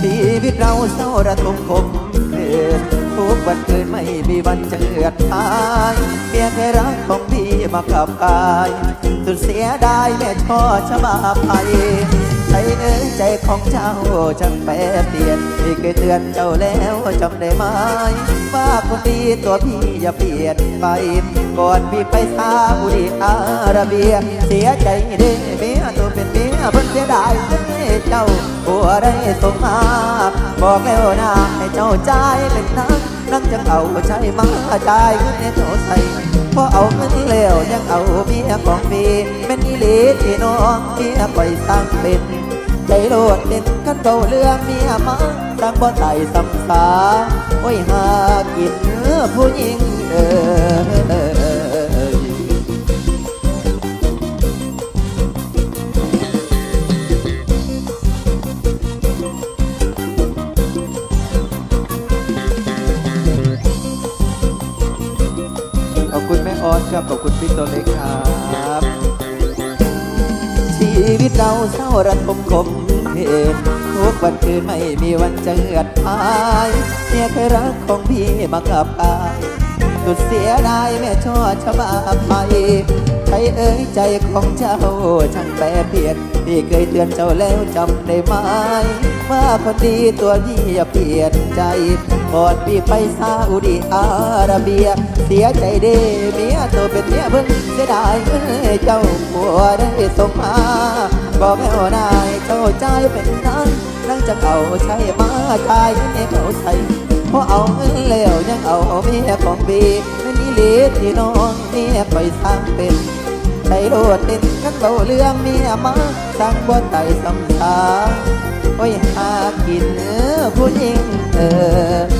ชีวิตเราเศร้าระทมคมคืนทุกวันคืนไม่มีวันจะเอือดหายเพียงแค่รักของพี่มาขับกายสุดเสียดายแม่ช่อชะบาภัยใจเอ้ยใจของเจ้าจังแปรเปลี่ยนพี่เคยเตือนเจ้าแล้วจำได้ไหมว่าคนดีตัวพี่อย่าเปลี่ยนไป ก่อนพี่ไปซาอุดิอาระเบีย เสียใจเด้เมียตัวเป็นเมียเพิ่นเสี เจ้าผัวได้ส่งมาบอกแล้วนะให้เจ้าใจเป็นนักนักจะเอาใช้มาจ่ายเงินให้เขาใส่พอเอาเงินแล้วยังเอาเมียของพี่เป็นอีหลีที่น้องเมียปล่อยสร้งเป็นใจโลดเด่นกันเก่าเรื่องเมียมาสร้งบ่ไต่สำสาโอ้ยหากินผู้หญิงเอ้ย คุณแม่ออสครับขอบคุณพี่ตัวเล็กครับ ชีวิตเราเศร้าระทมคมเหตุทุกวันคืนไม่มีวันจะเอือดหายเนี่ยเคยรักของพี่มากับกายสุดเสียดายแม่ช่อชะบาไปใจเอ้ยใจของเจ้าช่างแปรเปลี่ยนพี่เคยเตือนเจ้าแล้วจำได้ไหม ว่าคนดีตัวพี่อย่าเปลี่ยนใจก่อนพี่ไปซาอุดิอาระเบีย เสียใจเด้เมียตัวเป็นเมียเพิ่งเสียดายเอ้ยเจ้าผัวได้ส่งมาบอกแม่นายเข้าใจเป็นนั้นนั่งจะเอาใช้มาจ่ายให้เขาใส่พอเอาเงินแล้วยังเอาเมียของบีไม่มีลีที่น้องเมียไปสร้างเป็นใจโลดเด่นกันเบาเรื่องเมียมาสร้างบ่ไต่สำสาโอ้ย กินเออผู้หญิงเออ